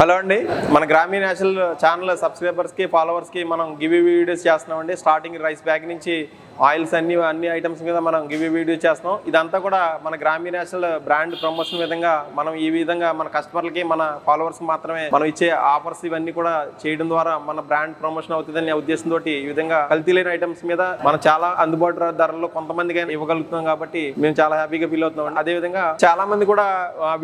Hello అండి. మన గ్రామీణ నేషనల్ ఛానల్ సబ్స్క్రైబర్స్కి ఫాలోవర్స్కి మనం గివ్ వీడియోస్ చేస్తున్నామండి. స్టార్టింగ్ రైస్ బ్యాగ్ నుంచి ఆయిల్స్ అన్ని అన్ని ఐటమ్స్ మీద మనం గివి వీడియో చేస్తున్నాం. ఇదంతా కూడా మన గ్రామీణ నేషనల్ బ్రాండ్ ప్రమోషన్ విధంగా మనం ఈ విధంగా మన కస్టమర్లకి మన ఫాలోవర్స్ మాత్రమే మనం ఇచ్చే ఆఫర్స్ ఇవన్నీ కూడా చేయడం ద్వారా మన బ్రాండ్ ప్రమోషన్ అవుతుందనే ఉద్దేశంతో ఈ విధంగా కల్తీ లేని ఐటమ్స్ మీద మనం చాలా అందుబాటు ధరల్లో కొంతమందికి ఇవ్వగలుగుతున్నాం కాబట్టి మేము చాలా హ్యాపీగా ఫీల్ అవుతున్నాం అదే విధంగా చాలా మంది కూడా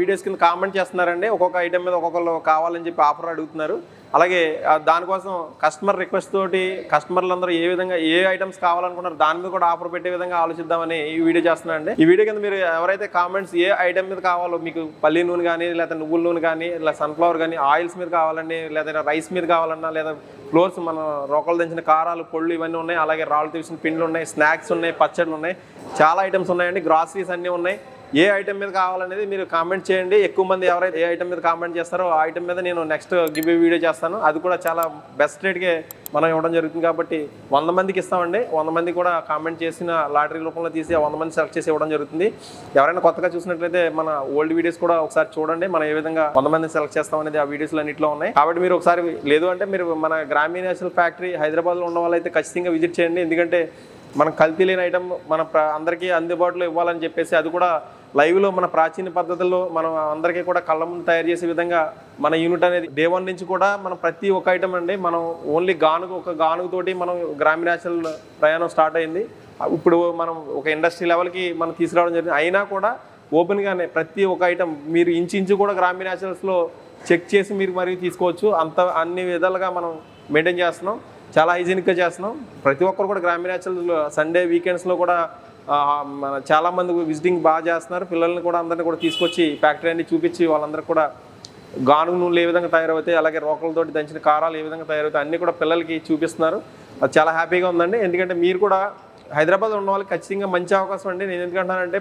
వీడియోస్ కింద కామెంట్ చేస్తున్నారండి. ఒక్కొక్క ఐటమ్ మీద ఒక్కొక్కరు కావాలని చెప్పి ఆఫర్ అడుగుతున్నారు. అలాగే దానికోసం కస్టమర్ రిక్వెస్ట్ తోటి కస్టమర్లు అందరూ ఏ విధంగా ఏ ఐటమ్స్ కావాలనుకున్నారు దాని మీద కూడా ఆఫర్ పెట్టే విధంగా ఆలోచిద్దామని ఈ వీడియో చేస్తున్నానండి ఈ వీడియో కింద మీరు ఎవరైతే కామెంట్స్ ఏ ఐటమ్ మీద కావాలో మీకు పల్లి నూనె కానీ లేదా నువ్వుల నూనె కానీ లేదా సన్ఫ్లవర్ కానీ ఆయిల్స్ మీద కావాలండి లేదా రైస్ మీద కావాలన్నా లేదా ఫ్లోర్స్ మన రోకలు దించిన కారాలు పొళ్ళు ఇవన్నీ ఉన్నాయి. అలాగే రాళ్ళు తీసిన పిండ్లు ఉన్నాయి స్నాక్స్ ఉన్నాయి పచ్చళ్ళు ఉన్నాయి. చాలా ఐటమ్స్ ఉన్నాయండి. గ్రాసరీస్ అన్నీ ఉన్నాయి. ఏ ఐటమ్ మీద కావాలనేది మీరు కామెంట్ చేయండి. ఎక్కువ మంది ఎవరైతే ఏ ఐటమ్ మీద కామెంట్ చేస్తారో ఆ ఐటమ్ మీద నేను నెక్స్ట్ గివ్ వీడియో చేస్తాను. అది కూడా చాలా బెస్ట్ రేట్కే మనం ఇవ్వడం జరుగుతుంది కాబట్టి వంద మందికి ఇస్తామండి. వంద మంది కూడా కామెంట్ చేసిన లాటరీ రూపంలో తీసి వంద మంది సెలెక్ట్ చేసి ఇవ్వడం జరుగుతుంది. ఎవరైనా కొత్తగా చూసినట్లయితే మన ఓల్డ్ వీడియోస్ కూడా ఒకసారి చూడండి. మనం ఏ విధంగా వంద మంది సెలెక్ట్ చేస్తాం అనేది ఆ వీడియోస్లో అన్నింటిలో ఉన్నాయి. కాబట్టి మీరు ఒకసారి లేదు అంటే మీరు మన గ్రామీణ నేషనల్ ఫ్యాక్టరీ హైదరాబాద్లో ఉన్న వాళ్ళైతే ఖచ్చితంగా విజిట్ చేయండి. ఎందుకంటే మనం కల్తీ లేని ఐటమ్ మన అందరికీ అందుబాటులో ఇవ్వాలని చెప్పేసి అది కూడా లైవ్లో మన ప్రాచీన పద్ధతుల్లో మనం అందరికీ కూడా కళ్ళ ముందు తయారు చేసే విధంగా మన యూనిట్ అనేది డే వన్ నుంచి కూడా మనం ప్రతి ఒక్క ఐటమ్ అండి మనం ఓన్లీ గానుగు ఒక గానుగుతోటి మనం గ్రామీణ ప్రయాణం స్టార్ట్ అయింది. ఇప్పుడు మనం ఒక ఇండస్ట్రీ లెవెల్కి మనం తీసుకురావడం జరిగింది. అయినా కూడా ఓపెన్గానే ప్రతి ఒక్క ఐటమ్ మీరు ఇంచు ఇంచు కూడా గ్రామీణ చెక్ చేసి మీరు మరీ తీసుకోవచ్చు. అంత అన్ని విధాలుగా మనం మెయింటైన్ చేస్తున్నాం. చాలా హైజీనిక్గా చేస్తున్నాం. ప్రతి ఒక్కరు కూడా గ్రామీణ సండే వీకెండ్స్లో కూడా మన చాలామంది విజిటింగ్ బాగా చేస్తున్నారు. పిల్లల్ని కూడా అందరిని కూడా తీసుకొచ్చి ఫ్యాక్టరీ అన్ని చూపించి వాళ్ళందరూ కూడా గానుగు నూనెలు ఏ విధంగా తయారవుతాయి అలాగే రోకలతోటి దంచిన కారాలు ఏ విధంగా తయారవుతాయి అన్నీ కూడా పిల్లలకి చూపిస్తున్నారు. అది చాలా హ్యాపీగా ఉందండి. ఎందుకంటే మీరు కూడా హైదరాబాద్ ఉన్న వాళ్ళకి ఖచ్చితంగా మంచి అవకాశం అండి. నేను ఎందుకంటానంటే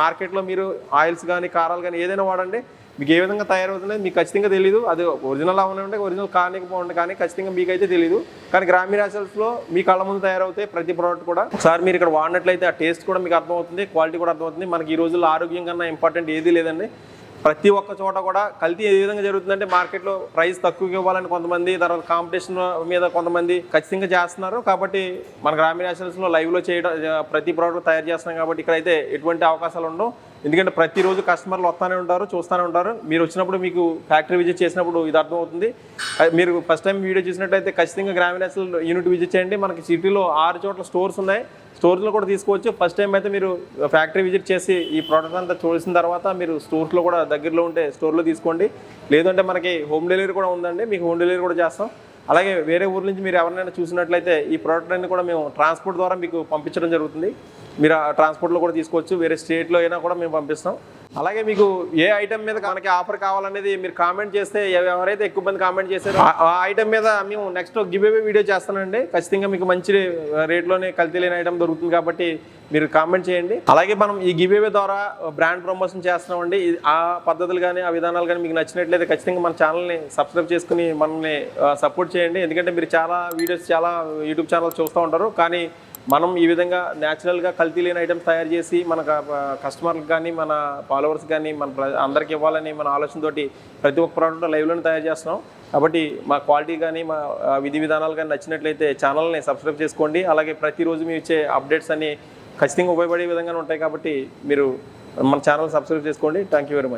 మార్కెట్లో మీరు ఆయిల్స్ కానీ కారాలు కానీ ఏదైనా వాడండి. మీకు ఏ విధంగా తయారవుతుందో మీకు ఖచ్చితంగా తెలియదు అది ఒరిజినల్ ఉంటే ఒరిజినల్ కానికపోండి కానీ ఖచ్చితంగా మీకైతే తెలియదు కానీ గ్రామీణ లో మీ కళ్ళ ముందు తయారవుతాయి ప్రతి ప్రోడక్ట్ కూడా ఒకసారి మీరు ఇక్కడ వాడినట్లయితే ఆ టేస్ట్ కూడా మీకు అర్థమవుతుంది క్వాలిటీ కూడా అర్థమవుతుంది. మనకి ఈ రోజుల్లో ఆరోగ్యం కన్నా ఇంపార్టెంట్ ఏది లేదండి. ప్రతి ఒక్క చోట కూడా కల్తీ ఏ విధంగా జరుగుతుందంటే మార్కెట్లో ప్రైస్ తక్కువగా ఇవ్వాలని కొంతమంది తర్వాత కాంపిటీషన్ మీద కొంతమంది ఖచ్చితంగా చేస్తున్నారు. కాబట్టి మన గ్రామీణ నేషనల్స్లో లైవ్లో చేయడం ప్రతి ప్రోడక్ట్ తయారు చేస్తున్నాం కాబట్టి ఇక్కడైతే ఎటువంటి అవకాశాలు ఉండవు. ఎందుకంటే ప్రతిరోజు కస్టమర్లు వస్తూనే ఉంటారు చూస్తూనే ఉంటారు. మీరు వచ్చినప్పుడు మీకు ఫ్యాక్టరీ విజిట్ చేసినప్పుడు ఇది అర్థమవుతుంది. మీరు ఫస్ట్ టైం వీడియో చూసినట్టయితే ఖచ్చితంగా గ్రామీణ యూనిట్ విజిట్ చేయండి. మనకి సిటీలో ఆరు చోట్ల స్టోర్స్ ఉన్నాయి. స్టోర్స్లో కూడా తీసుకోవచ్చు. ఫస్ట్ టైం అయితే మీరు ఫ్యాక్టరీ విజిట్ చేసి ఈ ప్రోడక్ట్ అంతా చూసిన తర్వాత మీరు స్టోర్స్లో కూడా దగ్గరలో ఉంటే స్టోర్లో తీసుకోండి. లేదంటే మనకి హోమ్ డెలివరీ కూడా ఉందండి. మీకు హోమ్ డెలివరీ కూడా చేస్తాం. అలాగే వేరే ఊరు నుంచి మీరు ఎవరినైనా చూసినట్లయితే ఈ ప్రోడక్ట్ అన్ని కూడా మేము ట్రాన్స్పోర్ట్ ద్వారా మీకు పంపించడం జరుగుతుంది. మీరు ఆ ట్రాన్స్పోర్ట్లో కూడా తీసుకోవచ్చు. వేరే స్టేట్లో అయినా కూడా మేము పంపిస్తాం. అలాగే మీకు ఏ ఐటమ్ మీద మనకి ఆఫర్ కావాలనేది మీరు కామెంట్ చేస్తే ఎవ- ఎవరైతే ఎక్కువ మంది కామెంట్ చేశారో ఆ- ఐటమ్ మీద మేము నెక్స్ట్ గివ్ అవే వీడియో చేస్తానండి. ఖచ్చితంగా మీకు మంచి రేట్లోనే కల్తీ లేని ఐటమ్ దొరుకుతుంది కాబట్టి మీరు కామెంట్ చేయండి. అలాగే మనం ఈ గివ్ అవే ద్వారా బ్రాండ్ ప్రమోషన్ చేస్తున్నామండి. ఆ పద్ధతులు కానీ ఆ విధానాలు కానీ మీకు నచ్చినట్లయితే ఖచ్చితంగా మన ఛానల్ని సబ్స్క్రైబ్ చేసుకుని మనల్ని సపోర్ట్ చేయండి. ఎందుకంటే మీరు చాలా వీడియోస్ చాలా యూట్యూబ్ ఛానల్ చూస్తూ ఉంటారు. కానీ మనం ఈ విధంగా న్యాచురల్గా కల్తీ లేని ఐటమ్స్ తయారు చేసి మన కస్టమర్లకు కానీ మన ఫాలోవర్స్ కానీ మన అందరికి ఇవ్వాలని మన ఆలోచనతోటి ప్రతి ఒక్క ప్రోడక్ట్ లైవ్లోనే తయారు చేస్తున్నాం. కాబట్టి మా క్వాలిటీ కానీ మా విధి విధానాలు కానీ నచ్చినట్లయితే ఛానల్ని సబ్స్క్రైబ్ చేసుకోండి. అలాగే ప్రతిరోజు మేము ఇచ్చే అప్డేట్స్ అన్ని ఖచ్చితంగా ఉపయోగపడే విధంగానే ఉంటాయి కాబట్టి మీరు మన ఛానల్ సబ్స్క్రైబ్ చేసుకోండి. Thank you very much